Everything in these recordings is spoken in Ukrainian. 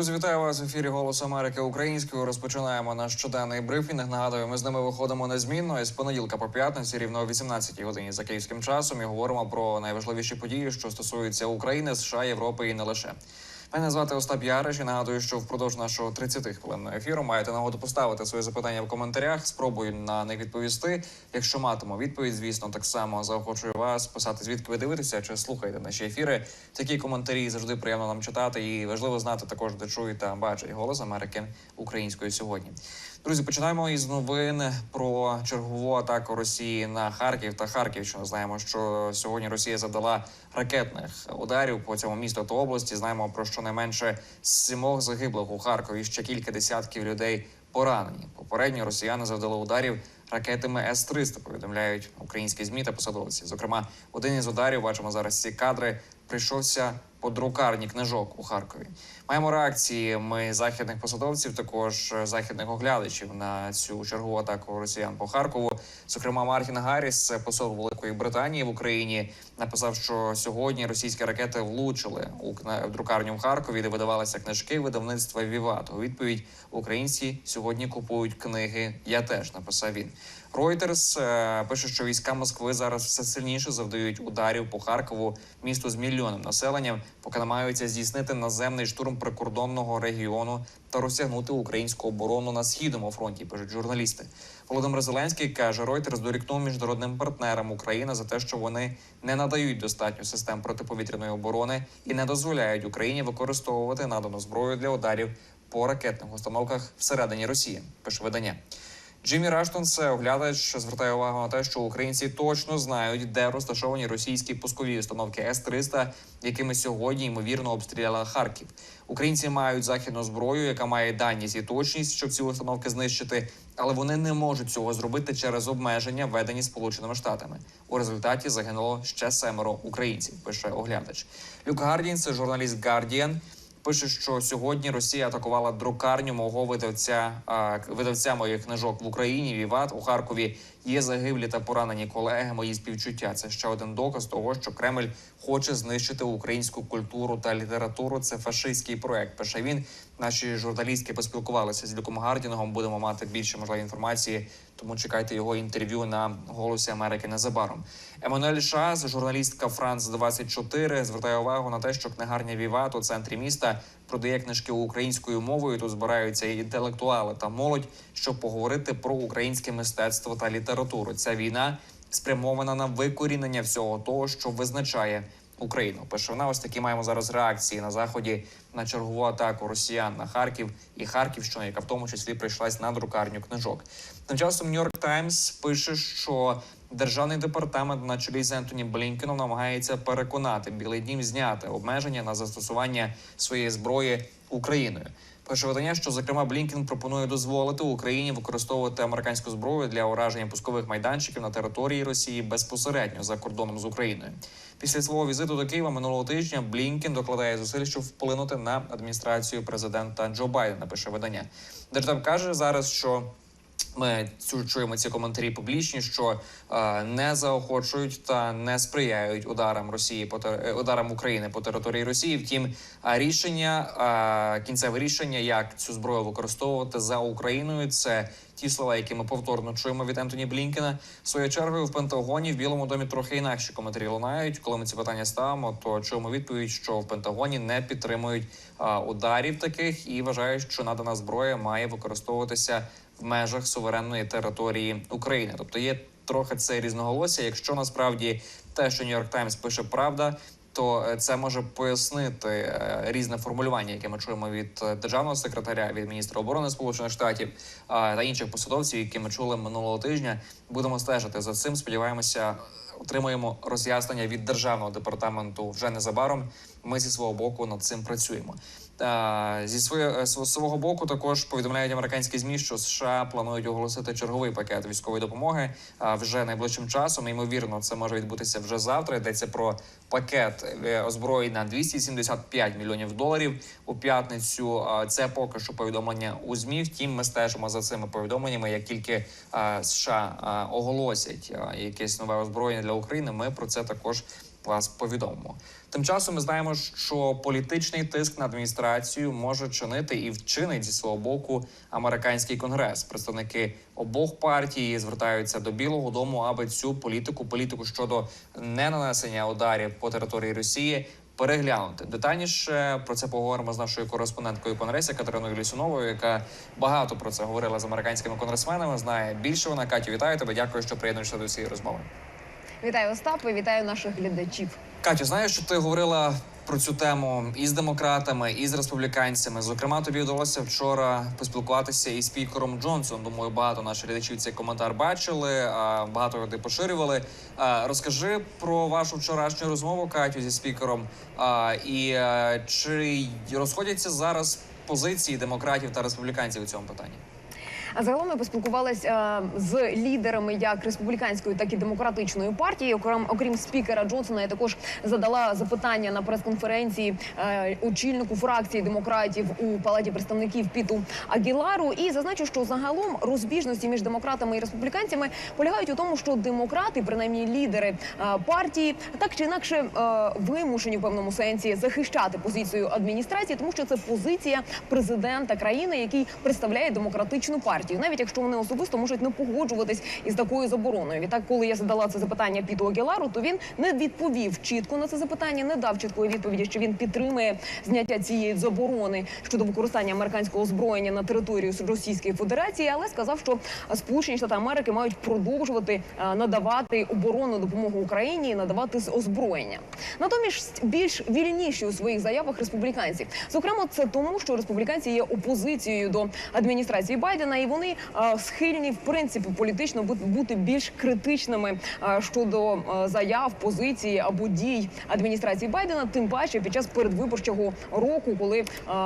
Друзі, вітаю вас в ефірі Голос Америки українською. Розпочинаємо наш щоденний брифінг. Нагадую, ми з ними виходимо незмінно із понеділка по п'ятниці, рівно о 18 годині за київським часом. І говоримо про найважливіші події, що стосуються України, США, Європи і не лише. Мене звати Остап Яриш і нагадую, що впродовж нашого 30 хвилинного ефіру маєте нагоду поставити свої запитання в коментарях. Спробую на них відповісти. Якщо матиму відповідь, звісно, так само заохочую вас писати звідки ви дивитеся чи слухаєте наші ефіри. Такі коментарі завжди приємно нам читати, і важливо знати також, де чуєте, та бачать голос Америки українською сьогодні. Друзі, починаємо із новин про чергову атаку Росії на Харків та Харківщину. Знаємо, що сьогодні Росія завдала ракетних ударів по цьому місту та області. Знаємо про щонайменше сімох загиблих у Харкові. Ще кілька десятків людей поранені. Попередньо росіяни завдали ударів ракетами С-300, повідомляють українські змі та посадовці. Зокрема, один із ударів бачимо зараз ці кадри. Прийшовся по друкарні книжок у Харкові. Маємо реакції ми західних посадовців, також е, західних оглядачів на цю чергову атаку росіян по Харкову. Зокрема, Мартін Гарріс, посол Великої Британії в Україні, написав, що сьогодні російські ракети влучили у друкарню в Харкові, де видавалися книжки видавництва Віват. У відповідь українці сьогодні купують книги. Я теж написав він. Reuters е, пише, що війська Москви зараз все сильніше завдають ударів по Харкову, місту з мільйонним населенням, поки намагаються здійснити наземний штурм прикордонного регіону та розтягнути українську оборону на східному фронті. Пишуть журналісти. Володимир Зеленський каже, Reuters дорікнув міжнародним партнерам України за те, що вони не надають достатньо систем протиповітряної оборони і не дозволяють Україні використовувати надану зброю для ударів по ракетних установках всередині Росії. Пише видання. Джиммі Раштон, це оглядач, звертає увагу на те, що українці точно знають, де розташовані російські пускові установки С-300, якими сьогодні ймовірно обстріляла Харків. Українці мають західну зброю, яка має дальність і точність, щоб ці установки знищити, але вони не можуть цього зробити через обмеження, введені Сполученими Штатами. У результаті загинуло ще семеро українців. Пише оглядач. Люк Гардін, це журналіст Guardian, Пише, що сьогодні Росія атакувала друкарню мого видавця видавця моїх книжок в Україні. Віват у Харкові є загиблі та поранені колеги. Мої співчуття. Це ще один доказ того, що Кремль хоче знищити українську культуру та літературу. Це фашистський проект. Пише він. Наші журналістки поспілкувалися з Люком Гардінгом. Будемо мати більше можливої інформації. Тому чекайте його інтерв'ю на голосі Америки незабаром. Еммануель Шаз, журналістка Франц 24 звертає увагу на те, що книгарня Віват у центрі міста продає книжки українською мовою. Тут збираються і інтелектуали та молодь, щоб поговорити про українське мистецтво та літературу. Ця війна спрямована на викорінення всього того, що визначає Україну. Пише вона ось такі маємо зараз реакції на заході на чергову атаку росіян на Харків і Харківщину, яка в тому числі прийшлась на друкарню книжок. Тим часом Нью-Йорк Таймс пише, що державний департамент на чолі з Ентоні Блінкеном намагається переконати Білий Дім зняти обмеження на застосування своєї зброї Україною. Пише видання, що зокрема Блінкен пропонує дозволити Україні використовувати американську зброю для ураження пускових майданчиків на території Росії безпосередньо за кордоном з Україною. Після свого візиту до Києва минулого тижня Блінкен докладає зусиль, щоб вплинути на адміністрацію президента Джо Байдена. Пише видання. Держдеп каже зараз, що ми цю чуємо ці коментарі публічні, що е, не заохочують та не сприяють ударам Росії по е, ударам України по території Росії. Втім, рішення кінцеве рішення, як цю зброю використовувати за Україною, це ті слова, які ми повторно чуємо від Ентоні Блінкена. Своєю чергою в Пентагоні в Білому домі трохи інакші коментарі лунають. Коли ми ці питання ставимо, то чуємо відповідь, що в Пентагоні не підтримують ударів таких і вважають, що надана зброя має використовуватися межах суверенної території України. Тобто є трохи це різноголосся. Якщо насправді те, що Нью-Йорк Таймс пише правда. То е, це може пояснити е, різне формулювання, яке ми чуємо від е, державного секретаря, від міністра оборони Сполучених Штатів та інших посадовців, які ми чули минулого тижня. Будемо стежити за цим. Сподіваємося, отримаємо роз'яснення від державного департаменту вже незабаром. Ми зі свого боку над цим працюємо. Зі своє, е, свого боку також повідомляють американські змі, що США планують оголосити черговий пакет військової допомоги вже найближчим часом. Ймовірно, це може відбутися вже завтра. Йдеться про пакет е, озброєнь на 275 мільйонів доларів у п'ятницю. Це поки що повідомлення у змі. Втім, ми стежимо за цими повідомленнями. Як тільки США оголосять якесь нове озброєння для України, ми про це також вас повідомимо. Тим часом ми знаємо, що політичний тиск на адміністрацію може чинити і вчинить зі свого боку американський конгрес. Представники обох партій звертаються до Білого Дому, аби цю політику, політику щодо ненанесення ударів по території Росії. Переглянути детальніше про це поговоримо з нашою кореспонденткою Конгресі Катериною Лісуновою, яка багато про це говорила з американськими конгресменами. Знає більше вона. Катю, вітаю тебе. Дякую, що приєднуєшся до цієї розмови. Вітаю Остапе, вітаю наших глядачів. Катю, знаєш, що ти говорила про цю тему і з демократами, і з республіканцями. Зокрема, тобі вдалося вчора поспілкуватися із спікером Джонсоном. Думаю, багато наших глядачів цей коментар бачили, багато його поширювали. Розкажи про вашу вчорашню розмову, Катю, зі спікером. І е, чи розходяться зараз позиції демократів та республіканців у цьому питанні? А загалом ми поспілкувалися е, з лідерами як республіканської, так і демократичної партії. Окрім окрім спікера Джонсона, я також задала запитання на прес-конференції е, очільнику фракції демократів у палаті представників Піту Агілару. І зазначу, що загалом розбіжності між демократами і республіканцями полягають у тому, що демократи, принаймні лідери е, партії, так чи інакше вимушені в певному сенсі захищати позицію адміністрації, тому що це позиція президента країни, який представляє демократичну партію, навіть якщо вони особисто можуть не погоджуватись із такою забороною. Відтак, коли я задала це запитання Піту Агілару, то він не відповів чітко на це запитання, не дав чіткої відповіді, що він підтримує зняття цієї заборони щодо використання американського озброєння на територію Російської Федерації, але сказав, що Сполучені Штати Америки мають продовжувати е, надавати оборонну допомогу Україні і надавати озброєння. Натомість більш вільніші у своїх заявах республіканці. Зокрема, це тому, що республіканці є опозицією до адміністрації Байдена, і вони е, схильні в принципі політично бути більш критичними е, щодо е, заяв, позиції або дій адміністрації Байдена, тим паче під час передвиборчого року, коли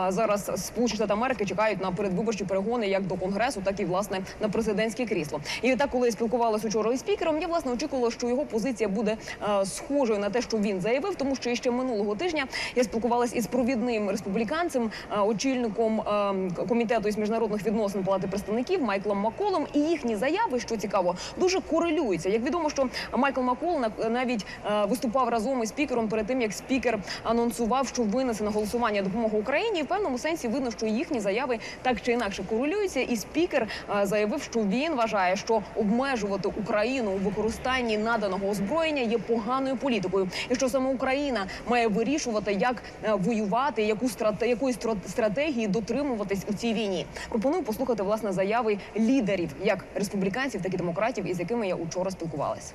зараз Сполучені Штати Америки чекають на передвиборчі перегони як до конгресу, так і власне на президентське крісло. І так, коли я спілкувалася учора із спікером, я власне очікувала, що його позиція буде схожою на те, що він заявив, тому що ще минулого тижня я спілкувалася із провідним республіканцем, очільником е, комітету із міжнародних відносин палати представників Майклом Маколом. І їхні заяви, що цікаво, дуже корелюються. Як відомо, що Майкл Макол навіть е, виступав разом із спікером перед тим, як спікер анонсував, що винесе на голосування допомогу Україні. В певному сенсі видно, що їхні заяви так чи інакше корелюються. І спікер е, заявив, що він вважає, що обмежувати Україну у використанні наданого озброєння є поганою політикою, і що саме Україна має вирішувати, як е, воювати, яку страте, якої стра- стратегії дотримуватись у цій війні. Пропоную послухати власне заяви лідерів, як республіканців, так і демократів, із якими я учора спілкувалася.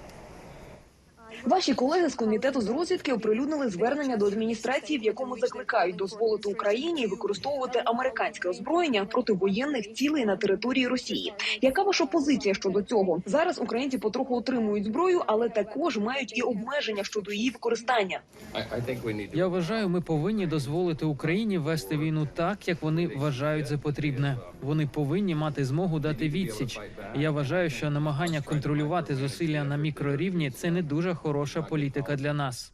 Ваші колеги з комітету з розвідки оприлюднили звернення до адміністрації, в якому закликають дозволити Україні використовувати американське озброєння проти воєнних цілей на території Росії. Яка ваша позиція щодо цього? Зараз українці потроху отримують зброю, але також мають і обмеження щодо її використання. Я вважаю, ми повинні дозволити Україні вести війну так, як вони вважають за потрібне. Вони повинні мати змогу дати відсіч. Я вважаю, що намагання контролювати зусилля на мікрорівні це не дуже хороша політика для нас.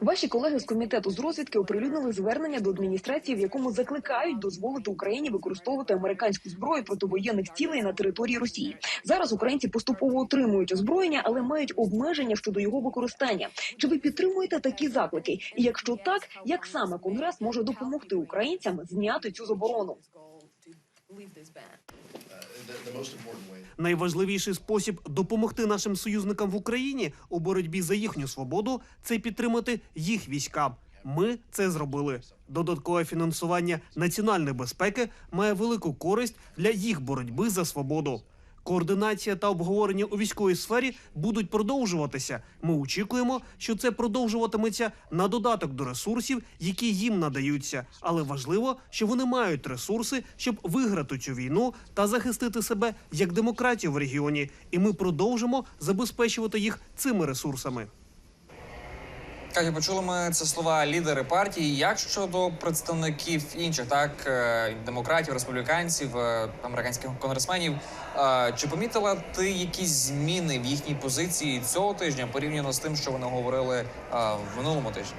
Ваші колеги з комітету з розвідки оприлюднили звернення до адміністрації, в якому закликають дозволити Україні використовувати американську зброю проти воєнних цілей на території Росії. Зараз українці поступово отримують озброєння, але мають обмеження щодо його використання. Чи ви підтримуєте такі заклики? І якщо так, як саме конгрес може допомогти українцям зняти цю заборону? Найважливіший спосіб допомогти нашим союзникам в Україні у боротьбі за їхню свободу це підтримати їх війська. Ми це зробили. Додаткове фінансування національної безпеки має велику користь для їх боротьби за свободу. Координація та обговорення у військовій сфері будуть продовжуватися. Ми очікуємо, що це продовжуватиметься на додаток до ресурсів, які їм надаються. Але важливо, що вони мають ресурси, щоб виграти цю війну та захистити себе як демократію в регіоні. І ми продовжимо забезпечувати їх цими ресурсами. Катя, почули ми це слова лідери партії. Як щодо представників інших, так е, демократів, республіканців, е, американських конгресменів, е, чи помітила ти якісь зміни в їхній позиції цього тижня порівняно з тим, що вони говорили в минулому тижні?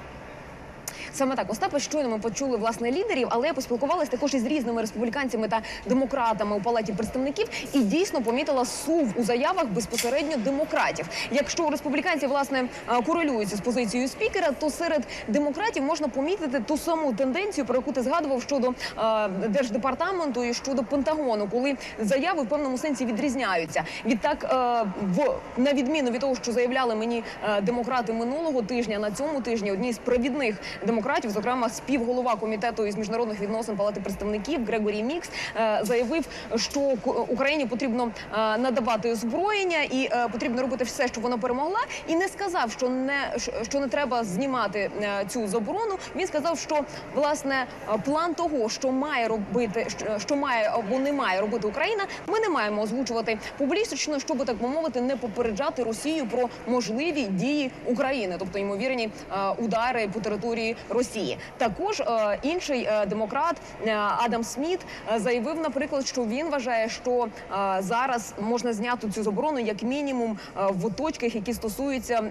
Саме так, Остапе, щойно ми почули власне лідерів, але я поспілкувалася також із різними республіканцями та демократами у палаті представників і дійсно помітила сув у заявах безпосередньо демократів. Якщо у республіканців власне е, корелюються з позицією спікера, то серед демократів можна помітити ту саму тенденцію, про яку ти згадував щодо е, держдепартаменту і щодо Пентагону, коли заяви в певному сенсі відрізняються. Відтак, е, в на відміну від того, що заявляли мені е, демократи минулого тижня, на цьому тижні одні з провідних демократів, зокрема співголова комітету із міжнародних відносин Палати представників Грегорі Мікс, е, заявив, що Україні потрібно е, надавати озброєння і е, потрібно робити все, щоб вона перемогла, і не сказав, що не що не треба знімати цю заборону. Він сказав, що власне план того, що має робити, що- має або не має робити Україна, ми не маємо озвучувати публічно, щоб так би мовити, не попереджати Росію про можливі дії України, тобто ймовірні удари по території Росії. Також е, інший е, демократ е, Адам Сміт заявив, наприклад, що він вважає, що зараз можна зняти цю заборону як мінімум в точках, які стосуються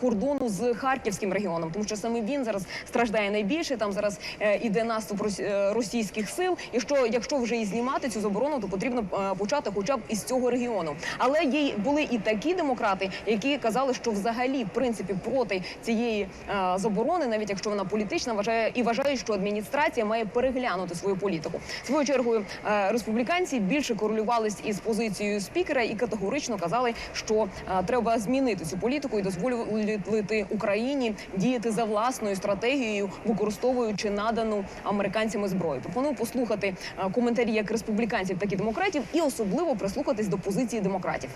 кордону з харківським регіоном, тому що саме він зараз страждає найбільше. Там зараз іде наступ рос- російських сил. І що якщо вже і знімати цю заборону, то потрібно почати, хоча б із цього регіону. Але є були і такі демократи, які казали, що взагалі в принципі проти цієї заборони, навіть якщо вона політична, вважає і вважають, що адміністрація має переглянути свою політику. Свою чергою е, республіканці більше корелювались із позицією спікера і категорично казали, що е, треба змінити цю політику і дозволити Україні діяти за власною стратегією, використовуючи надану американцями зброю. Пропоную послухати е, коментарі як республіканців, так і демократів, і особливо прислухатись до позиції демократів.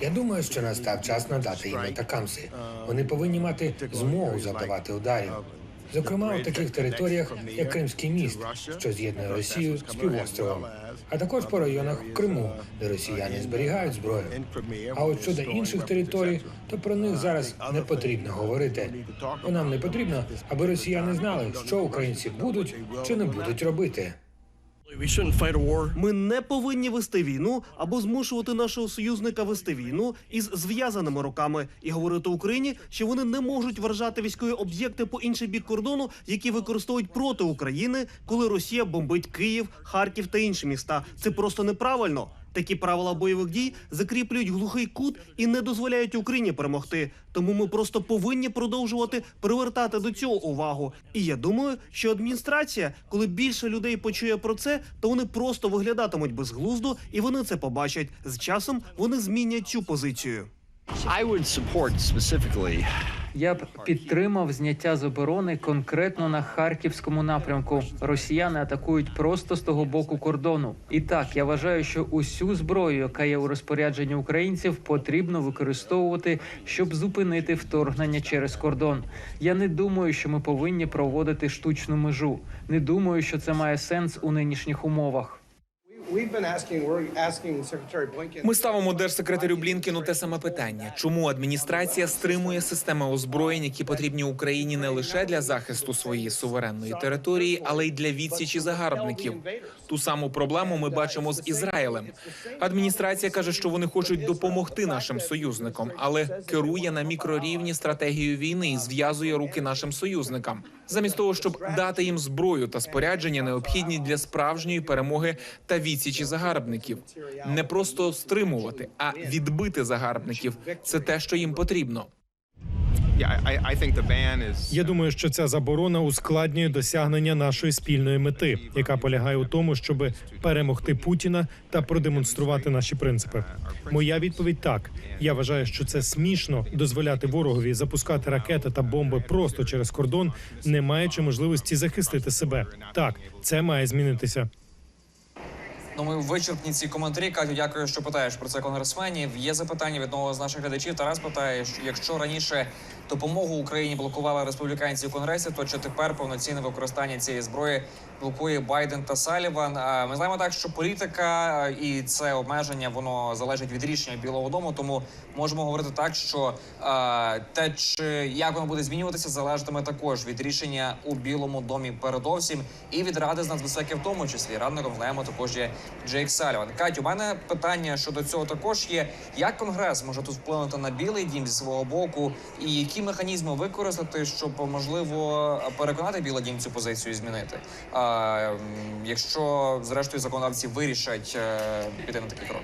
Я думаю, що настав час надати їм атакамси. Вони повинні мати змогу завдавати ударів. Зокрема, у таких територіях, як Кримський міст, що з'єднує Росію з півостровом, а також по районах в Криму, де росіяни зберігають зброю. А от щодо інших територій, то про них зараз не потрібно говорити. Бо нам не потрібно, аби росіяни знали, що українці будуть чи не будуть робити. Ми не повинні вести війну або змушувати нашого союзника вести війну із зв'язаними руками і говорити Україні, що вони не можуть вражати військові об'єкти по інший бік кордону, які використовують проти України, коли Росія бомбить Київ, Харків та інші міста. Це просто неправильно. Такі правила бойових дій закріплюють глухий кут і не дозволяють Україні перемогти. Тому ми просто повинні продовжувати привертати до цього увагу. І я думаю, що адміністрація, коли більше людей почує про це, то вони просто виглядатимуть безглуздо, і вони це побачать. З часом вони змінять цю позицію. I would support specifically Я б підтримав зняття заборони конкретно на харківському напрямку. Росіяни атакують просто з того боку кордону. І так я вважаю, що усю зброю, яка є у розпорядженні українців, потрібно використовувати, щоб зупинити вторгнення через кордон. Я не думаю, що ми повинні проводити штучну межу. Не думаю, що це має сенс у нинішніх умовах. Ми ставимо держсекретарю Блінкену те саме питання: чому адміністрація стримує системи озброєнь, які потрібні Україні не лише для захисту своєї суверенної території, але й для відсічі загарбників. Ту саму проблему ми бачимо з Ізраїлем. Адміністрація каже, що вони хочуть допомогти нашим союзникам, але керує на мікрорівні стратегією війни і зв'язує руки нашим союзникам, замість того, щоб дати їм зброю та спорядження, необхідні для справжньої перемоги та відсічі загарбників. Не просто стримувати, а відбити загарбників. Це те, що їм потрібно. Я думаю, що ця заборона ускладнює досягнення нашої спільної мети, яка полягає у тому, щоб перемогти Путіна та продемонструвати наші принципи. Моя відповідь так. Я вважаю, що це смішно дозволяти ворогові запускати ракети та бомби просто через кордон, не маючи можливості захистити себе. Так, це має змінитися. Ну, ми вичерпні ці коментарі. Катю, дякую, що питаєш про це конгресменів. Є запитання від одного з наших глядачів. Тарас питає, що якщо раніше допомогу Україні блокували республіканці у конгресі, то чи тепер повноцінне використання цієї зброї блокує Байден та Саліван? Ми знаємо так, що політика і це обмеження воно залежить від рішення Білого Дому. Тому можемо говорити так, що те, чи як воно буде змінюватися, залежатиме також від рішення у Білому домі передовсім і від ради з нацбезпеки, в тому числі радником знаємо також є Джейк Саліван. Катю, у мене питання щодо цього також є: як конгрес може тут вплинути на білий дім зі свого боку, і які механізми використати, щоб можливо переконати білий дім цю позицію змінити? Якщо зрештою законодавці вирішать е, піти на такий крок.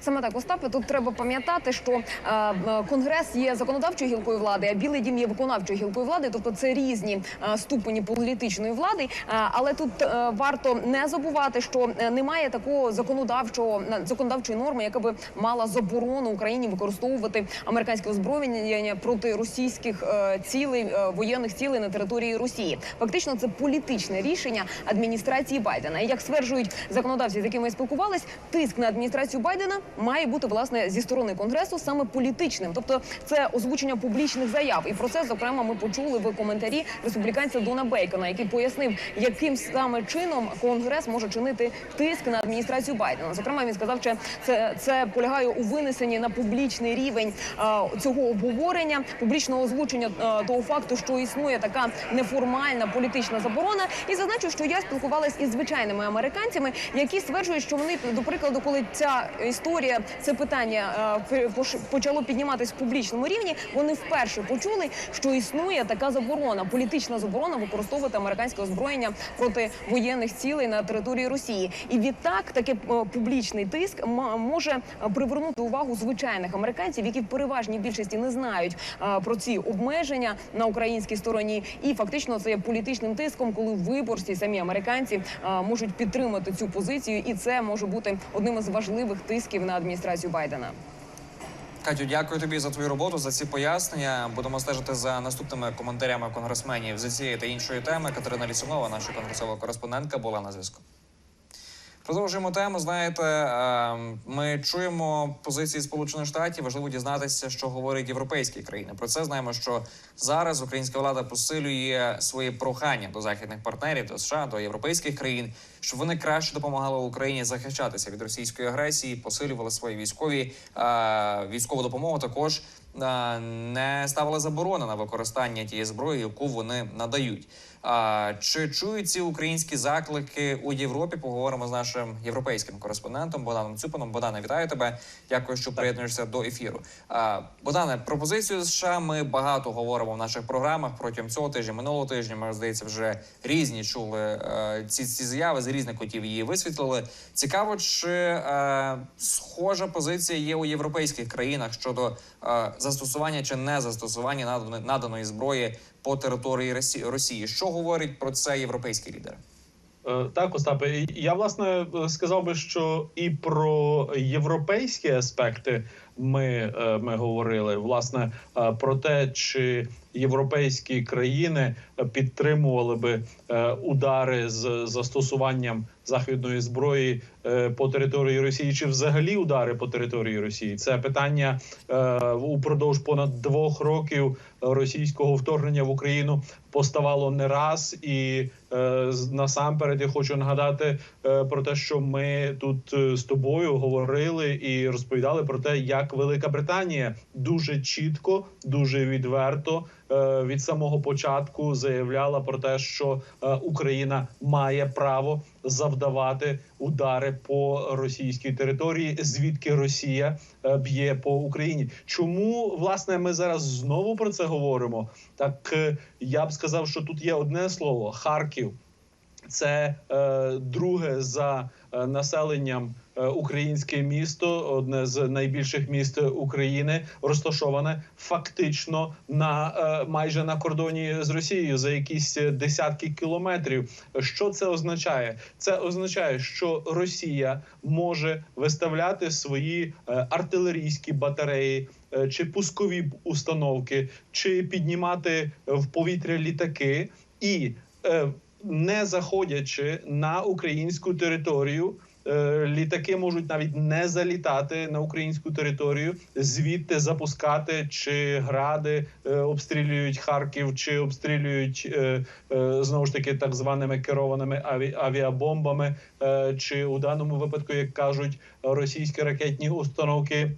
Саме так, Остапе, тут треба пам'ятати, що е, е, конгрес є законодавчою гілкою влади, а білий дім є виконавчою гілкою влади. Тобто це різні е, ступені політичної влади. Але тут варто не забувати, що немає такого законодавчого законодавчої норми, яка би мала заборону Україні використовувати американське озброєння проти російських цілей воєнних цілей на території Росії. Фактично, це політичне рішення адміністрації Байдена. І як стверджують законодавці, з якими ми спілкувались, тиск на адміністрацію Байдена має бути власне зі сторони конгресу саме політичним, тобто це озвучення публічних заяв. І про це зокрема ми почули в коментарі республіканця Дона Бейкона, який пояснив, яким саме чином конгрес може чинити тиск на адміністрацію Байдена. Зокрема, він сказав, що це, це полягає у винесенні на публічний рівень е, цього обговорення, публічного озвучення е, того факту, що існує така неформальна політична заборона, і зазначив, що я спілкувалась із звичайними американцями, які стверджують, що вони до прикладу, коли ця історія, це питання е, почало підніматись в публічному рівні, вони вперше почули, що існує така заборона, політична заборона використовувати американське озброєння проти воєнних цілей на території Росії. І відтак таке е, публічний тиск може привернути увагу звичайних американців, які в переважній більшості не знають е, про ці обмеження на українській стороні. І фактично це є політичним тиском, коли виборці самі американці можуть підтримати цю позицію, і це може бути одним із важливих тисків на адміністрацію Байдена. Катю, дякую тобі за твою роботу, за ці пояснення. Будемо стежити за наступними коментарями конгресменів з цієї та іншої теми. Катерина Лісунова, наша конгресова кореспондентка, була на зв'язку. Продовжуємо тему. Знаєте, е, ми чуємо позиції Сполучених Штатів. Важливо дізнатися, що говорять європейські країни. Про це знаємо, що зараз українська влада посилює свої прохання до західних партнерів, до США, до європейських країн, щоб вони краще допомагали Україні захищатися від російської агресії, посилювали свої військові е, військову допомогу. Також е, не ставили заборони на використання тієї зброї, яку вони надають. Чи чують ці українські заклики у Європі? Поговоримо з нашим європейським кореспондентом Богданом Цюпаном. Богдане, вітаю тебе. Дякую, що приєднуєшся до ефіру. Богдане, про позицію США ми багато говоримо в наших програмах протягом цього тижня, минулого тижня. Ми здається, вже різні чули е, ці, ці заяви з різних кутів її висвітлили. Цікаво, чи е, схожа позиція є у європейських країнах щодо е, застосування чи не застосування наданої зброї по території Росії. Що говорить про це європейські лідери? Е, Так, Остапе, я власне сказав би, що і про європейські аспекти ми, е, ми говорили власне е, про те, чи європейські країни е, підтримували би е, удари з застосуванням західної зброї е, по території Росії, чи взагалі удари по території Росії. Це питання упродовж понад двох років російського вторгнення в Україну поставало не раз, і насамперед я хочу нагадати про те, що ми тут з тобою говорили і розповідали про те, як Велика Британія дуже чітко, дуже відверто від самого початку заявляла про те, що е, Україна має право завдавати удари по російській території, звідки Росія е, б'є по Україні. Чому власне ми зараз знову про це говоримо? Так е, я б сказав, що тут є одне слово Харків. Це е, друге за е, населенням е, українське місто, одне з найбільших міст України, розташоване фактично на е, майже на кордоні з Росією за якісь е, десятки кілометрів. Що це означає? Це означає, що Росія може виставляти свої е, артилерійські батареї. е, Чи пускові установки, чи піднімати в повітря літаки, і е, не заходячи на українську територію, Е, Літаки можуть навіть не залітати на українську територію, звідти запускати чи гради е, обстрілюють Харків, чи обстрілюють е, знову ж таки так званими керованими аві, авіабомбами, чи у даному випадку, як кажуть, російські ракетні установки.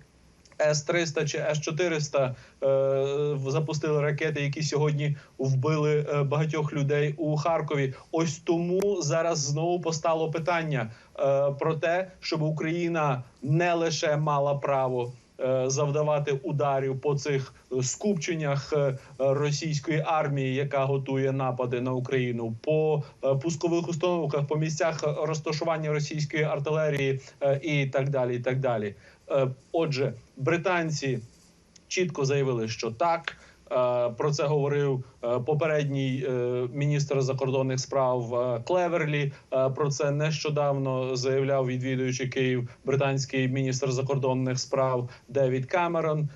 С-300 чи С-400 е, запустили ракети, які сьогодні вбили е, багатьох людей у Харкові. Ось тому зараз знову постало питання е, про те, щоб Україна не лише мала право. Завдавати ударів по цих скупченнях російської армії, яка готує напади на Україну, по пускових установках, по місцях розташування російської артилерії і так далі. І так далі. Е, Отже, британці чітко заявили, що так. Е, Про це говорив е, попередній е, міністр закордонних справ Клеверлі. Про це нещодавно заявляв відвідуючи Київ британський міністр закордонних справ Девід Камерон.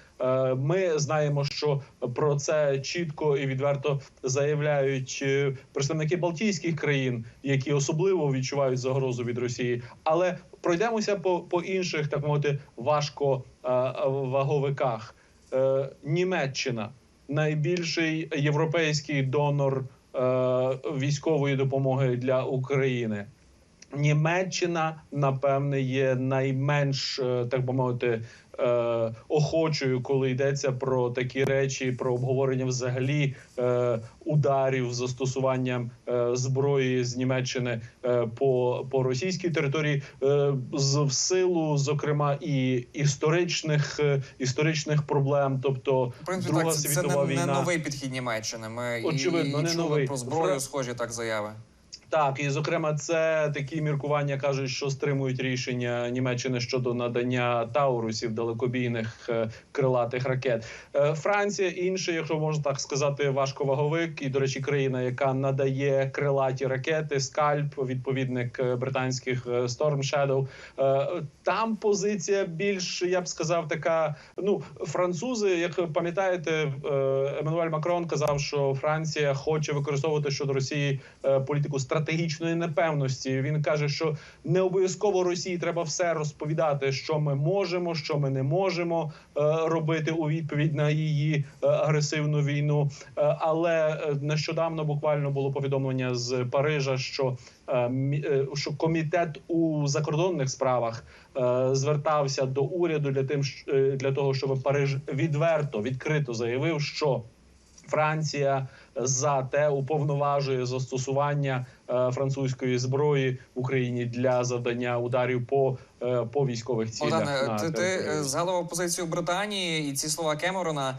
Ми знаємо, що про це чітко і відверто заявляють представники Балтійських країн, які особливо відчувають загрозу від Росії. Але пройдемося по, по інших, так мовити, важко ваговиках. Німеччина найбільший європейський донор е, військової допомоги для України. Німеччина, напевне, є найменш е, так би мовити е, охочою, коли йдеться про такі речі, про обговорення взагалі е, ударів з застосуванням е, зброї з Німеччини е, по, по російській території, е, з в силу, зокрема, і історичних е, історичних проблем, тобто В принципі, Друга так, це, це не, війна. не новий підхід Німеччини. Ми Очевидно, і, не чули новий. про зброю, схожі так заяви. Так, і зокрема, це такі міркування кажуть, що стримують рішення Німеччини щодо надання таурусів далекобійних е, крилатих ракет. Е, Франція інший, якщо можна так сказати, важковаговик, і до речі, країна, яка надає крилаті ракети, скальп, відповідник е, британських Storm Shadow. Там позиція більш, я б сказав, така. Ну, французи, як пам'ятаєте, Еммануель Макрон казав, що Франція хоче використовувати щодо Росії політику стратегічної непевності. Він каже, що не обов'язково Росії треба все розповідати, що ми можемо, що ми не можемо е, робити у відповідь на її е, агресивну війну. Е, Але нещодавно буквально було повідомлення з Парижа, що що комітет у закордонних справах звертався до уряду для тим, для того, щоб Париж відверто відкрито заявив, що Франція за те уповноважує застосування е, французької зброї в Україні для завдання ударів по, е, по військових цілях. Богдане, на ти, ти згадував позицію Британії і ці слова Кемерона.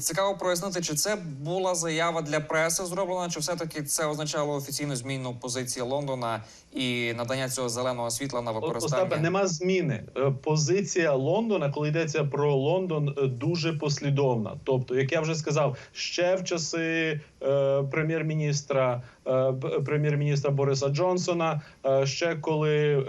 Цікаво прояснити, чи це була заява для преси зроблена, чи все-таки це означало офіційну зміну позиції Лондона і надання цього зеленого світла на використання? Остапе, нема зміни. Е, Позиція Лондона, коли йдеться про Лондон, е, дуже послідовна. Тобто, як я вже сказав, ще в часи е, прем'єр-міністра е, прем'єр-міністра Бориса Джонсона, е, ще коли е,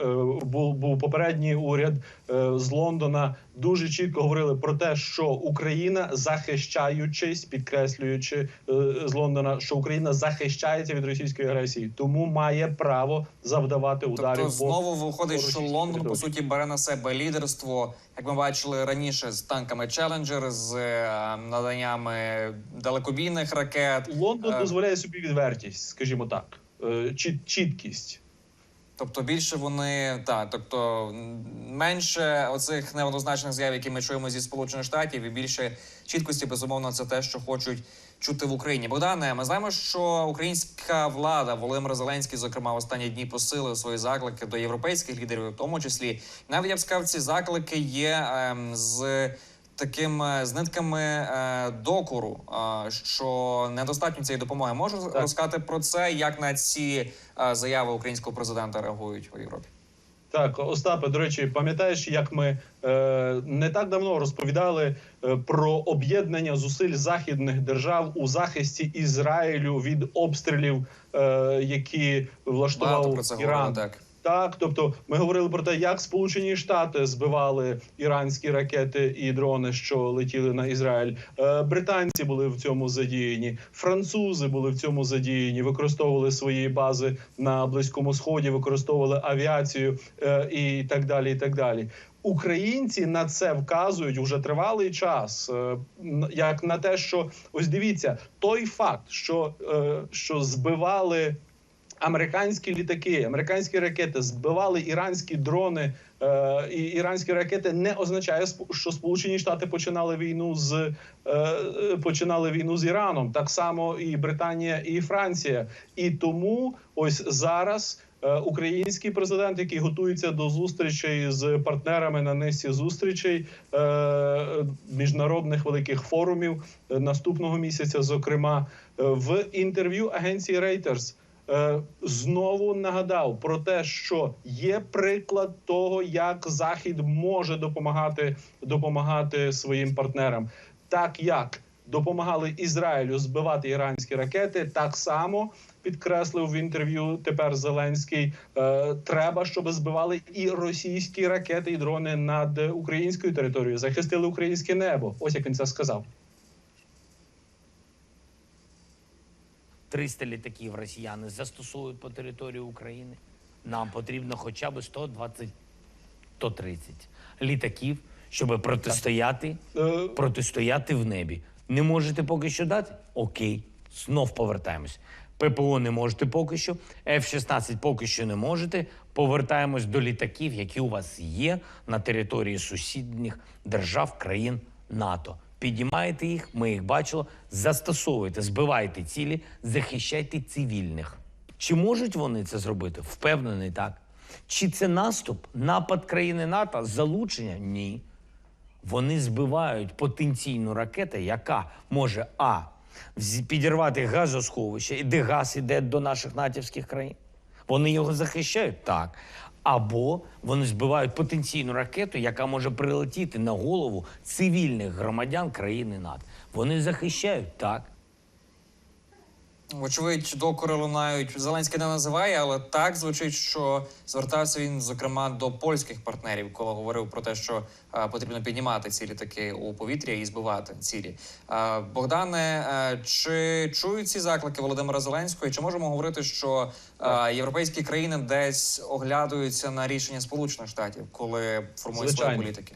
був, був попередній уряд е, з Лондона, дуже чітко говорили про те, що Україна захищаючись, підкреслюючи е, з Лондона, що Україна захищається від російської агресії, тому має право завдавати ударів. Тобто знову виходить, що Лондон по суті бере на себе лідерство, як ми бачили раніше, з танками Челенджер, з е, наданнями далекобійних ракет. Лондон Е, дозволяє собі відвертість, скажімо так, е, чіт- чіткість. Тобто більше вони так, тобто менше оцих неоднозначних заяв, які ми чуємо зі сполучених штатів, і більше чіткості, безумовно, це те, що хочуть чути в Україні. Богдане, ми знаємо, що українська влада Володимир Зеленський, зокрема, в останні дні посилив свої заклики до європейських лідерів, в тому числі навіть я б сказав, ці заклики є ем, з. Таким е, з нитками е, докору, е, що недостатньо цієї допомоги. Можу розказати про це, як на ці е, заяви українського президента реагують у Європі. Так, Остапе, до речі, пам'ятаєш, як ми е, не так давно розповідали е, про об'єднання зусиль західних держав у захисті Ізраїлю від обстрілів, е, які влаштував Іран. так. Так, тобто ми говорили про те, як Сполучені Штати збивали іранські ракети і дрони, що летіли на Ізраїль. Е, Британці були в цьому задіяні, французи були в цьому задіяні, використовували свої бази на близькому сході, використовували авіацію е, і так далі. І так далі. Українці на це вказують уже тривалий час, е, як на те, що ось дивіться, той факт, що, що збивали американські літаки, американські ракети збивали іранські дрони. Е, і іранські ракети не означає, що Сполучені Штати починали війну з е, е, починали війну з Іраном. Так само і Британія, і Франція. І тому ось зараз е, український президент, який готується до зустрічей з партнерами на низці зустрічей е, міжнародних великих форумів наступного місяця, зокрема, в інтерв'ю агенції Reuters знову нагадав про те, що є приклад того, як Захід може допомагати допомагати своїм партнерам, так як допомагали Ізраїлю збивати іранські ракети, так само підкреслив в інтерв'ю тепер Зеленський. Е, треба, щоб збивали і російські ракети і дрони над українською територією, захистили українське небо. Ось як він це сказав. 300 літаків росіяни застосовують по території України. Нам потрібно хоча б 120 130 літаків, щоб протистояти, Е, протистояти в небі. Не можете поки що дати? Окей, знов повертаємось. ППО не можете поки що, F-16 поки що не можете. Повертаємось до літаків, які у вас є на території сусідніх держав, країн НАТО. Піднімаєте їх, ми їх бачили, застосовуйте, збивайте цілі, захищайте цивільних. Чи можуть вони це зробити? Впевнений так. Чи це наступ, напад країни НАТО, залучення? Ні. Вони збивають потенційну ракету, яка може а підірвати газосховище, де газ іде до наших натівських країн. Вони його захищають так. Або вони збивають потенційну ракету, яка може прилетіти на голову цивільних громадян країни НАТО. Вони захищають так. Вочевидь, докори лунають. Зеленський не називає, але так звучить, що звертався він зокрема до польських партнерів, коли говорив про те, що е, потрібно піднімати ці літаки у повітря і збивати цілі. Е, Богдане, е, чи чують ці заклики Володимира Зеленського? І Чи можемо говорити, що е, європейські країни десь оглядаються на рішення Сполучених Штатів, коли формують свої політики?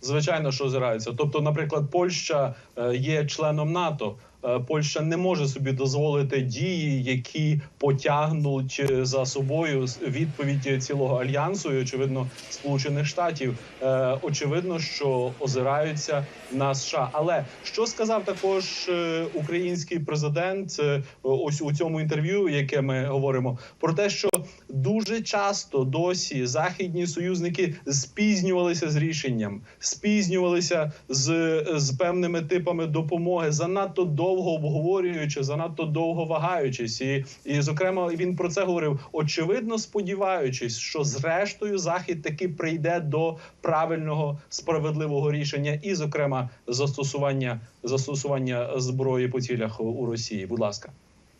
Звичайно, що озираються. Тобто, наприклад, Польща е, є членом НАТО. Е, Польща не може собі дозволити дії, які потягнуть за собою відповідь цілого альянсу і очевидно сполучених штатів. Е, Очевидно, що озираються на США. Але що сказав також е, український президент ось у цьому інтерв'ю, яке ми говоримо, про те, що дуже часто досі західні союзники спізнювалися з рішенням, спізнювалися з, з певними типами допомоги, занадто довго обговорюючи, занадто довго вагаючись. І, і зокрема, він про це говорив. Очевидно, сподіваючись, що зрештою захід таки прийде до правильного справедливого рішення, і, зокрема, застосування застосування зброї по цілях у Росії. Будь ласка.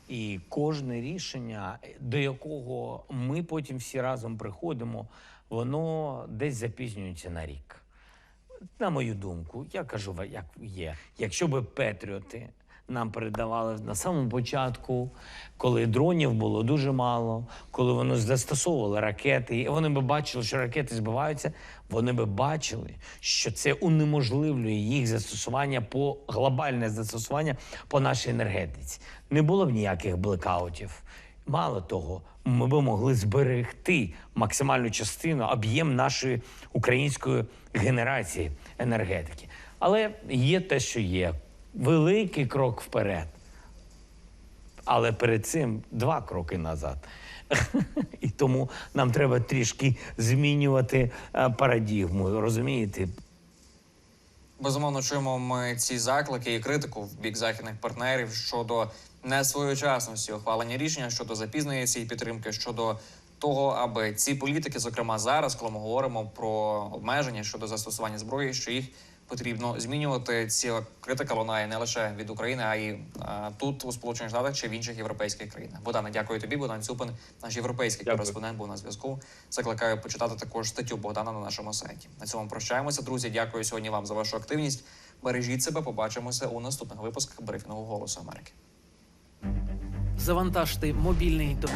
І кожне рішення, до якого ми потім всі разом приходимо, воно десь запізнюється на рік. На мою думку, я кажу, як є. Якщо би Петріоти нам передавали на самому початку, коли дронів було дуже мало, коли вони застосовували ракети, і вони би бачили, що ракети збиваються, вони би бачили, що це унеможливлює їх застосування по глобальне застосування по нашій енергетиці. Не було б ніяких блекаутів. Мало того, ми би могли зберегти максимальну частину об'єм нашої української генерації енергетики. Але є те, що є. Великий крок вперед. Але перед цим два кроки назад. І тому нам треба трішки змінювати е, парадігму. Розумієте? Безумовно, чуємо ми ці заклики і критику в бік західних партнерів щодо несвоєчасності ухвалення рішення щодо запізнення цієї підтримки, щодо того, аби ці політики, зокрема зараз, коли ми говоримо про обмеження щодо застосування зброї, що їх потрібно змінювати. Ці критика лунає не лише від України, а й а, тут у Сполучених Штатах чи в інших європейських країнах. Богдане, дякую тобі. Богдан Цюпин, наш європейський Дякую. кореспондент, був на зв'язку. Закликаю почитати також статтю Богдана на нашому сайті. На цьому прощаємося, друзі. Дякую сьогодні вам за вашу активність. Бережіть себе. Побачимося у наступних випусках брифінгу Голосу Америки. Завантажте мобільний до.